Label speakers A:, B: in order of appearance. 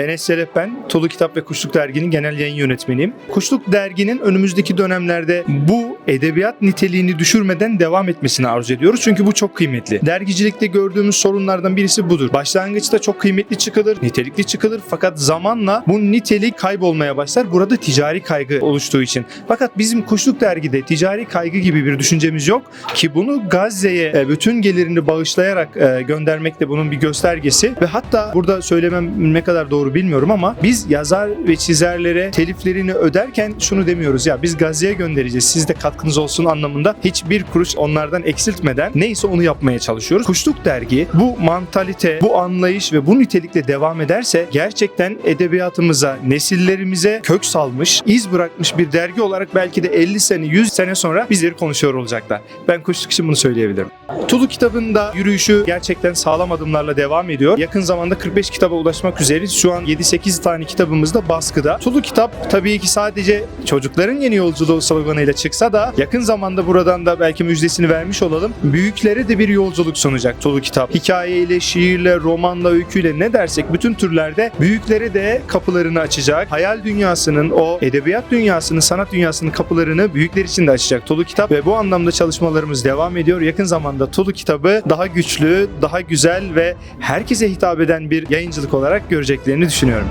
A: Enes Selef ben. Tolu Kitap ve Kuşluk Dergi'nin genel yayın yönetmeniyim. Kuşluk Dergi'nin önümüzdeki dönemlerde bu edebiyat niteliğini düşürmeden devam etmesini arzu ediyoruz. Çünkü bu çok kıymetli. Dergicilikte gördüğümüz sorunlardan birisi budur. Başlangıçta çok kıymetli çıkılır, nitelikli çıkılır fakat zamanla bu nitelik kaybolmaya başlar. Burada ticari kaygı oluştuğu için. Fakat bizim Kuşluk Dergi'de ticari kaygı gibi bir düşüncemiz yok ki bunu Gazze'ye e, bütün gelirini bağışlayarak e, göndermek de bunun bir göstergesi ve hatta burada söylemem ne kadar doğru bilmiyorum ama biz yazar ve çizerlere teliflerini öderken şunu demiyoruz ya biz Gazze'ye göndereceğiz siz de katkınız olsun anlamında hiçbir kuruş onlardan eksiltmeden neyse onu yapmaya çalışıyoruz. Kuşluk Dergi bu mantalite, bu anlayış ve bu nitelikle devam ederse gerçekten edebiyatımıza, nesillerimize kök salmış, iz bırakmış bir dergi olarak belki de 50 sene, 100 sene sonra bizleri konuşuyor olacaklar. Ben Kuşluk için bunu söyleyebilirim. Tulu kitabında yürüyüşü gerçekten sağlam adımlarla devam ediyor. Yakın zamanda 45 kitaba ulaşmak üzere şu an 7-8 tane kitabımız da baskıda. Tulu kitap tabii ki sadece çocukların yeni yolculuğu sloganıyla çıksa da yakın zamanda buradan da belki müjdesini vermiş olalım. Büyüklere de bir yolculuk sunacak Tulu kitap. Hikayeyle, şiirle, romanla, öyküyle ne dersek bütün türlerde büyüklere de kapılarını açacak. Hayal dünyasının, o edebiyat dünyasının, sanat dünyasının kapılarını büyükler için de açacak Tulu kitap ve bu anlamda çalışmalarımız devam ediyor. Yakın zamanda Tulu kitabı daha güçlü, daha güzel ve herkese hitap eden bir yayıncılık olarak göreceklerini düşünüyorum.